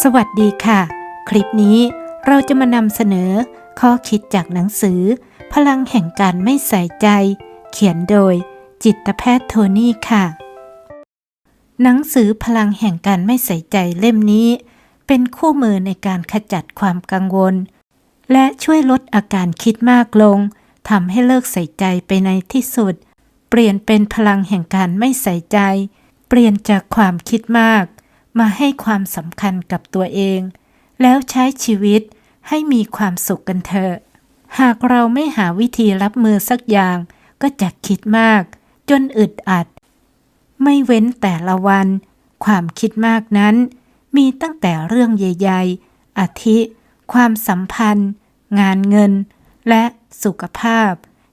สวัสดีค่ะ คลิปนี้เราจะมานำเสนอ ข้อคิดจากหนังสือ พลังแห่งการไม่ใส่ใจ เขียนโดย จิตแพทย์โทนี่ค่ะ หนังสือพลังแห่งการไม่ใส่ใจเล่มนี้ เป็นคู่มือในการขจัดความกังวล และช่วยลดอาการคิดมากลงทำให้เลิกใส่ใจไปในที่สุด เปลี่ยนเป็นพลังแห่งการไม่ใส่ใจ เปลี่ยนจากความคิดมาก มาให้ความสำคัญกับตัวเอง แล้วใช้ชีวิตให้มีความสุขกันเถอะ หากเราไม่หาวิธีรับมือสักอย่าง ก็จะคิดมาก จนอึดอัด ไม่เว้นแต่ละวัน ความคิดมากนั้น มีตั้งแต่เรื่องใหญ่ๆอาทิ ความสัมพันธ์ งานเงิน และสุขภาพ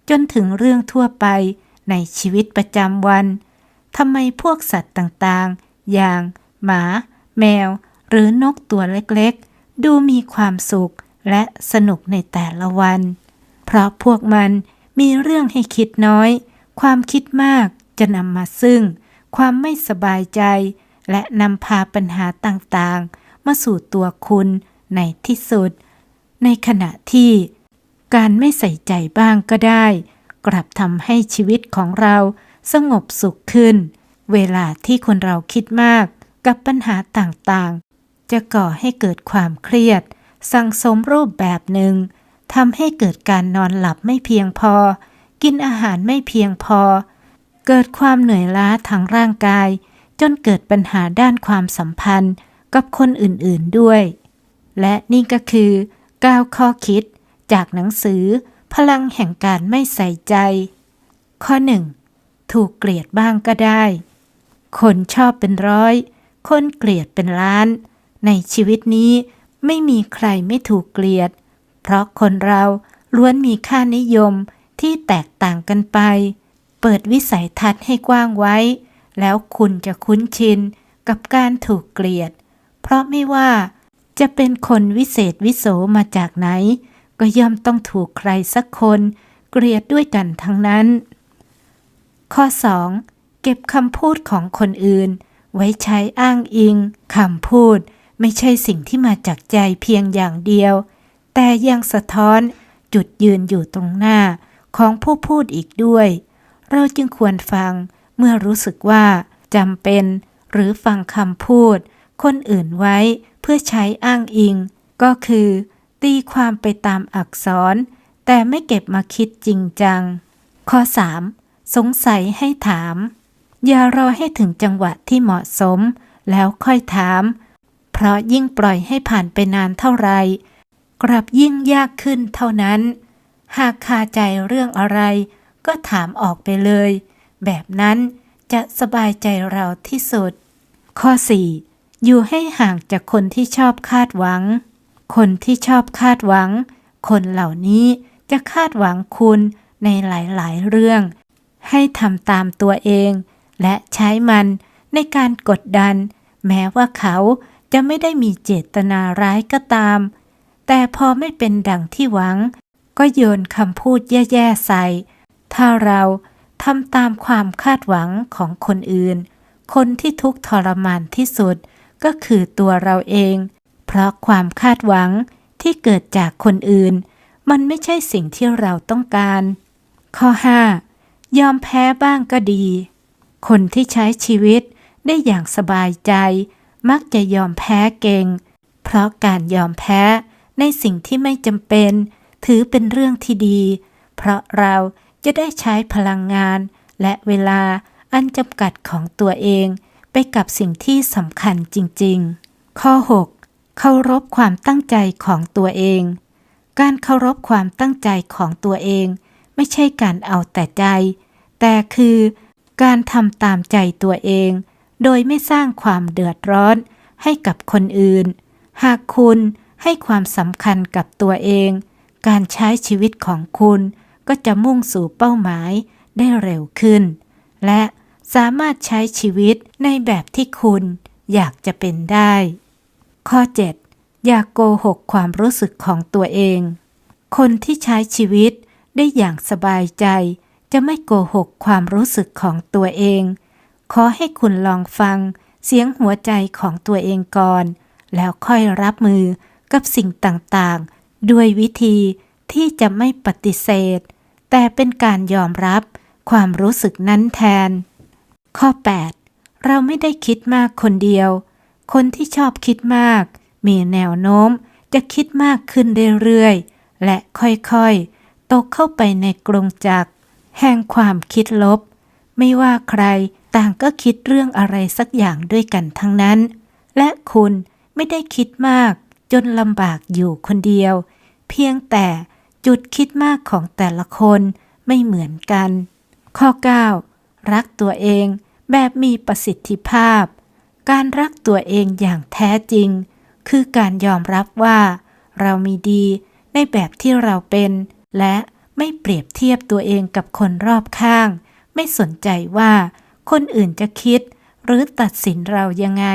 จนถึงเรื่องทั่วไปในชีวิตประจำวันทำไมพวกสัตว์ต่างๆ อย่าง หมา แมว หรือนกตัวเล็กๆ ดูมีความสุขและสนุกในแต่ละวัน เพราะพวกมันมีเรื่องให้คิดน้อย ความคิดมากจะนำมาซึ่ง ความไม่สบายใจ และนำพาปัญหาต่างๆ มาสู่ตัวคุณในที่สุด ในขณะที่ การไม่ใส่ใจบ้างก็ได้ กลับทำให้ชีวิตของเราสงบสุขขึ้น เวลาที่คนเราคิดมาก กับปัญหาต่างๆ จะก่อให้เกิดความเครียด สั่งสมรูปแบบหนึ่งทำให้เกิดการนอนหลับไม่เพียงพอ กินอาหารไม่เพียงพอ เกิดความเหนื่อยล้าทางร่างกาย จนเกิดปัญหาด้านความสัมพันธ์กับคนอื่นๆด้วย และนี่ก็คือ9ข้อคิด จากหนังสือ พลังแห่งการไม่ใส่ใจ ข้อ 1. ถูกเกลียดบ้างก็ได้ คนชอบเป็นร้อย คนเกลียดเป็นล้าน ในชีวิตนี้ไม่มีใครไม่ถูกเกลียด เพราะคนเราล้วนมีค่านิยมที่แตกต่างกันไป เปิดวิสัยทัศน์ให้กว้างไว้ แล้วคุณจะคุ้นชินกับการถูกเกลียด เพราะไม่ว่าจะเป็นคนวิเศษวิโสมาจากไหน ก็ย่อมต้องถูกใครสักคน เกลียดด้วยกันทั้งนั้น ข้อ 2. เก็บคำพูดของคนอื่น ไว้ใช้อ้างอิงคำพูด ไม่ใช่สิ่งที่มาจากใจเพียงอย่างเดียว แต่ยังสะท้อนจุดยืนอยู่ตรงหน้าของผู้พูดอีกด้วย เราจึงควรฟังเมื่อรู้สึกว่าจำเป็น หรือฟังคำพูด คนอื่นไว้เพื่อใช้อ้างอิง ก็คือ ตีความไปตามอักษร แต่ไม่เก็บมาคิดจริงจัง ข้อ 3. สงสัยให้ถาม อย่ารอให้ถึงจังหวะที่เหมาะสม แล้วค่อยถาม เพราะยิ่งปล่อยให้ผ่านไปนานเท่าไรกลับยิ่งยากขึ้นเท่านั้น หากคาใจเรื่องอะไร ก็ถามออกไปเลย แบบนั้นจะสบายใจเราที่สุด ข้อ 4. อยู่ให้ห่างจากคนที่ชอบคาดหวัง คนที่ชอบคาดหวัง คนเหล่านี้จะคาดหวังคุณในหลายๆ เรื่อง ให้ทำตามตัวเอง และใช้มันในการกดดัน แม้ว่าเขาจะไม่ได้มีเจตนาร้ายก็ตาม แต่พอไม่เป็นดังที่หวัง ก็โยนคำพูดแย่ๆใส่ ถ้าเราทำตามความคาดหวังของคนอื่น คนที่ทุกข์ทรมานที่สุดก็คือตัวเราเอง เพราะความคาดหวังที่เกิดจากคนอื่น มันไม่ใช่สิ่งที่เราต้องการ ข้อ 5. ยอมแพ้บ้างก็ดี คนที่ใช้ชีวิตได้อย่างสบายใจ มักจะยอมแพ้เก่ง เพราะการยอมแพ้ในสิ่งที่ไม่จำเป็น ถือเป็นเรื่องที่ดี เพราะเราจะได้ใช้พลังงาน และเวลาอันจำกัดของตัวเอง ไปกับสิ่งที่สำคัญจริง ๆ ข้อ 6. เคารพความตั้งใจของตัวเอง การเคารพความตั้งใจของตัวเอง ไม่ใช่การเอาแต่ใจ แต่คือ การทำตามใจตัวเอง โดยไม่สร้างความเดือดร้อนให้กับคนอื่น หากคุณให้ความสำคัญกับตัวเอง การใช้ชีวิตของคุณก็จะมุ่งสู่เป้าหมายได้เร็วขึ้น และสามารถใช้ชีวิตในแบบที่คุณอยากจะเป็นได้ ข้อ 7. อย่ากโกหกความรู้สึกของตัวเอง คนที่ใช้ชีวิตได้อย่างสบายใจ จะไม่โกหกความรู้สึกของตัวเอง ขอให้คุณลองฟังเสียงหัวใจของตัวเองก่อน แล้วค่อยรับมือกับสิ่งต่างๆ ด้วยวิธีที่จะไม่ปฏิเสธ แต่เป็นการยอมรับความรู้สึกนั้นแทน ข้อ 8 เราไม่ได้คิดมากคนเดียว คนที่ชอบคิดมาก มีแนวโน้มจะคิดมากขึ้นเรื่อยๆ และค่อยๆ ตกเข้าไปในกรงจักร แห่งความคิดลบ ไม่ว่าใครต่างก็คิดเรื่องอะไรสักอย่างด้วยกันทั้งนั้น และคุณไม่ได้คิดมาก จนลำบากอยู่คนเดียว เพียงแต่จุดคิดมากของแต่ละคนไม่เหมือนกัน ข้อ 9 รักตัวเองแบบมีประสิทธิภาพ การรักตัวเองอย่างแท้จริง คือการยอมรับว่า เรามีดีในแบบที่เราเป็น และ ไม่เปรียบเทียบตัวเองกับคนรอบข้าง ไม่สนใจว่า คนอื่นจะคิด หรือตัดสินเรายังไง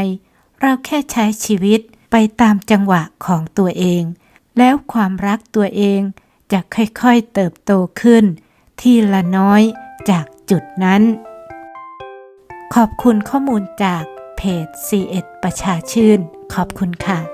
เราแค่ใช้ชีวิตไปตามจังหวะของตัวเอง แล้วความรักตัวเองจะค่อยๆเติบโตขึ้น ทีละน้อยจากจุดนั้น ขอบคุณข้อมูลจากเพจ C1 ประชาชื่น ขอบคุณค่ะ